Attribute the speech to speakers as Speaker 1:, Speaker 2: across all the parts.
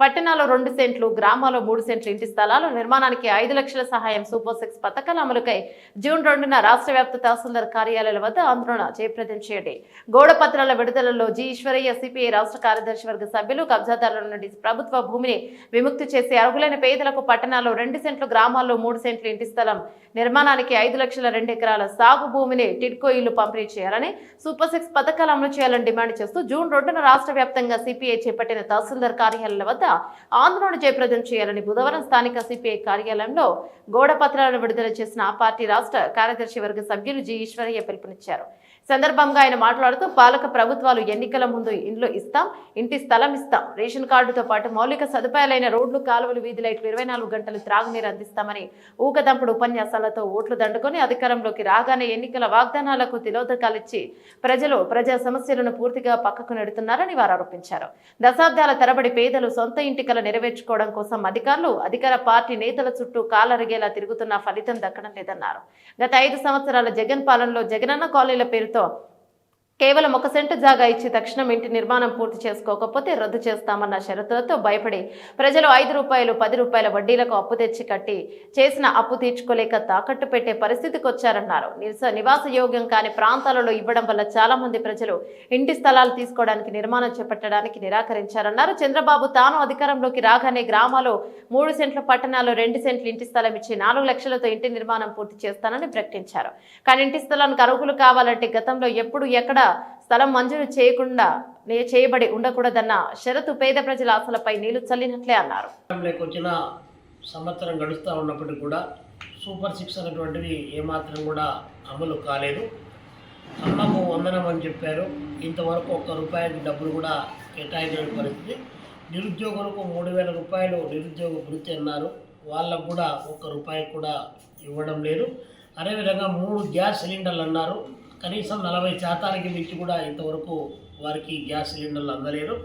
Speaker 1: పట్టణాల్లో రెండు సెంట్లు గ్రామాల్లో మూడు సెంట్లు ఇంటి స్థలాలు నిర్మాణానికి ఐదు లక్షల సహాయం సూపర్ సిక్స్ పథకాల అమలుకై జూన్ రెండున రాష్ట్ర వ్యాప్త తహసీల్దార్ కార్యాలయాల వద్ద ఆందోళన జయప్రదం చేయండి. గోడ పత్రాల విడుదలలో జి. ఈశ్వరయ్య సిపిఐ రాష్ట్ర కార్యదర్శి వర్గ సభ్యులు కబ్జాదారుల నుండి ప్రభుత్వ భూమిని విముక్తి చేసి అర్హులైన పేదలకు పట్టణాల్లో రెండు సెంట్లు గ్రామాల్లో మూడు సెంట్లు ఇంటి స్థలం నిర్మాణానికి ఐదు లక్షల రెండు ఎకరాల సాగు భూమిని టిడ్కో ఇల్లు పంపిణీ చేయాలని సూపర్ సిక్స్ పథకాలు అమలు చేయాలని డిమాండ్ చేస్తూ జూన్ రెండున రాష్ట్ర వ్యాప్తంగా సిపిఐ చేపట్టిన తహసీల్దార్ కార్యాలయాల వద్ద ఆందోళన జయప్రదం చేయాలని బుధవారం స్థానిక సిపిఐ కార్యాలయంలో గోడ పత్రాలను విడుదల చేసిన పార్టీ రాష్ట్ర కార్యదర్శి వర్గ సభ్యులు జి ఈశ్వరయ్య పిలుపునిచ్చారు. సందర్భంగా ఆయన మాట్లాడుతూ పాలక ప్రభుత్వాలు ఎన్నికల ముందు ఇండ్లు ఇస్తాం ఇంటి స్థలం ఇస్తాం. రేషన్ కార్డుతో పాటు మౌలిక సదుపాయాలైన రోడ్లు కాలువలు వీధి లైట్లు ఇరవై నాలుగు గంటలు త్రాగునీరు అందిస్తామని ఊకదంపుడు ఉపన్యాసాలతో ఓట్లు దండుకొని అధికారంలోకి రాగానే ఎన్నికల వాగ్దానాలకు తిలోదకాలిచ్చి ప్రజలు ప్రజా సమస్యలను పూర్తిగా పక్కకు నెడుతున్నారని వారు ఆరోపించారు. దశాబ్దాల తరబడి పేదలు సొంత ఇంటికల నెరవేర్చుకోవడం కోసం అధికారులు అధికార పార్టీ నేతల చుట్టూ కాలరిగేలా తిరుగుతున్న ఫలితం దక్కడం లేదన్నారు. గత ఐదు సంవత్సరాల జగన్ పాలనలో జగనన్న కాలనీల పేరుతో కేవలం ఒక సెంటు జాగా ఇచ్చి తక్షణం ఇంటి నిర్మాణం పూర్తి చేసుకోకపోతే రద్దు చేస్తామన్న షరతులతో భయపడి ప్రజలు ఐదు రూపాయలు పది రూపాయల వడ్డీలకు అప్పు తెచ్చి కట్టి చేసిన అప్పు తీర్చుకోలేక తాకట్టు పెట్టే పరిస్థితికి వచ్చారన్నారు. నివాస యోగ్యం కాని ప్రాంతాలలో ఇవ్వడం వల్ల చాలా మంది ప్రజలు ఇంటి స్థలాలు తీసుకోవడానికి నిర్మాణం చేపట్టడానికి నిరాకరించారన్నారు. చంద్రబాబు తాను అధికారంలోకి రాగానే గ్రామాలు మూడు సెంట్ల పట్టణాల్లో రెండు సెంట్లు ఇంటి స్థలం ఇచ్చి నాలుగు లక్షలతో ఇంటి నిర్మాణం పూర్తి చేస్తానని ప్రకటించారు. కానీ ఇంటి స్థలానికి అర్హులు కావాలంటే గతంలో ఎప్పుడు ఎక్కడ స్థలం మంజూరు చేయకుండా నే- చేయబడి ఉండకూడదన్న షరతు పేద ప్రజల ఆశలపై నీళ్ళు చల్లినట్లే అన్నారు.
Speaker 2: సంవత్సరం గడుస్తూ ఉన్నప్పటికీ కూడా సూపర్ సిక్స్ అనేటువంటివి ఏమాత్రం కూడా అమలు కాలేదు. అమ్మకు వందనం అని చెప్పారు. ఇంతవరకు ఒక్క రూపాయికి డబ్బులు కూడా కేటాయించిన పరిస్థితి. నిరుద్యోగులకు మూడు వేల రూపాయలు నిరుద్యోగ వృత్తి అన్నారు. వాళ్ళకు కూడా ఒక్క రూపాయి కూడా ఇవ్వడం లేదు. అదేవిధంగా మూడు గ్యాస్ సిలిండర్లు అన్నారు. కనీసం నలభై శాతానికి మించి కూడా ఇంతవరకు వారికి గ్యాస్ సిలిండర్లు అందలేరు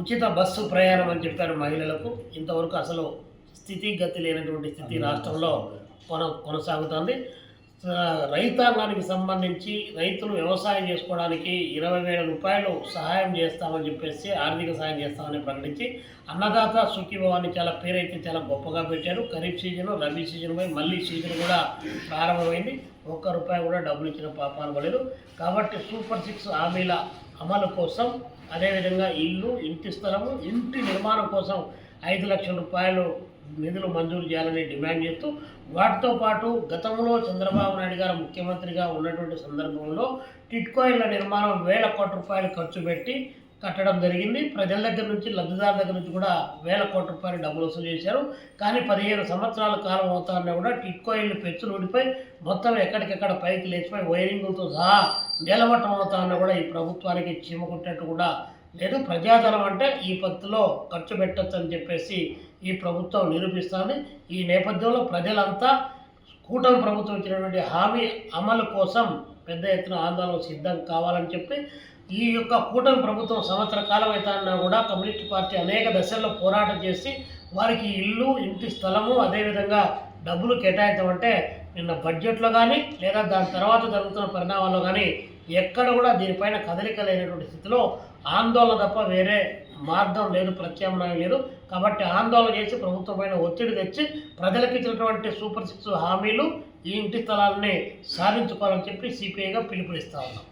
Speaker 2: ఉచిత బస్సు ప్రయాణం అని చెప్పారు మహిళలకు. ఇంతవరకు అసలు స్థితిగతి లేనటువంటి స్థితి రాష్ట్రంలో కొన కొనసాగుతుంది. రైతాంగానికి సంబంధించి రైతులు వ్యవసాయం చేసుకోవడానికి ఇరవై వేల రూపాయలు సహాయం చేస్తామని చెప్పేసి ఆర్థిక సహాయం చేస్తామని ప్రకటించి అన్నదాత సుఖీభవాన్ని చాలా పేరైతే చాలా గొప్పగా పెట్టారు. ఖరీఫ్ సీజన్ రబీ సీజన్ పోయి మళ్ళీ సీజన్ కూడా ప్రారంభమైంది. ఒక్క రూపాయి కూడా డబ్బులు ఇచ్చిన పాపాలు పడలేదు కాబట్టి సూపర్ సిక్స్ హామీల అమలు కోసం అదేవిధంగా ఇల్లు ఇంటి స్థలము ఇంటి నిర్మాణం కోసం ఐదు లక్షల రూపాయలు నిధులు మంజూరు చేయాలని డిమాండ్ చేస్తూ వాటితో పాటు గతంలో చంద్రబాబు నాయుడు గారు ముఖ్యమంత్రిగా ఉన్నటువంటి సందర్భంలో టిట్కోయిల నిర్మాణం వేల కోట్ల రూపాయలు ఖర్చు పెట్టి కట్టడం జరిగింది. ప్రజల దగ్గర నుంచి లబ్ధిదారుల దగ్గర నుంచి కూడా వేల కోట్ల రూపాయలు డబ్బులు వసూలు చేశారు. కానీ పదిహేను సంవత్సరాల కాలం అవుతాన్నా కూడా టిట్కోయిల్ పెచ్చులు ఊడిపోయి మొత్తం ఎక్కడికెక్కడ పైకి లేచిపోయి వైరింగులతో సహా నిలబట్టం అవుతాన్నా కూడా ఈ ప్రభుత్వానికి చీమకుట్టినట్టు కూడా లేదు. ప్రజాధనం అంటే ఈ పద్ధతిలో ఖర్చు పెట్టచ్చు అని చెప్పేసి ఈ ప్రభుత్వం నిరూపిస్తుంది. ఈ నేపథ్యంలో ప్రజలంతా కూటమి ప్రభుత్వం ఇచ్చినటువంటి హామీ అమలు కోసం పెద్ద ఎత్తున ఆందోళన సిద్ధం కావాలని చెప్పి ఈ యొక్క కూటమి ప్రభుత్వం సంవత్సర కాలం అవుతాన్నా కూడా కమ్యూనిస్ట్ పార్టీ అనేక దశల్లో పోరాటం చేసి వారికి ఇల్లు ఇంటి స్థలము అదేవిధంగా డబ్బులు కేటాయించమంటే నిన్న బడ్జెట్లో కానీ లేదా దాని తర్వాత జరుగుతున్న పరిణామాల్లో కానీ ఎక్కడ కూడా దీనిపైన కదలిక లేనటువంటి స్థితిలో ఆందోళన తప్ప వేరే మార్గం లేదు ప్రత్యామ్నాయం లేదు. కాబట్టి ఆందోళన చేసి ప్రభుత్వమైన ఒత్తిడి తెచ్చి ప్రజలకు ఇచ్చినటువంటి సూపర్ సిక్స్ హామీలు ఈ ఇంటి స్థలాలని సాధించుకోవాలని చెప్పి సిపిఐగా పిలుపునిస్తా ఉన్నాం.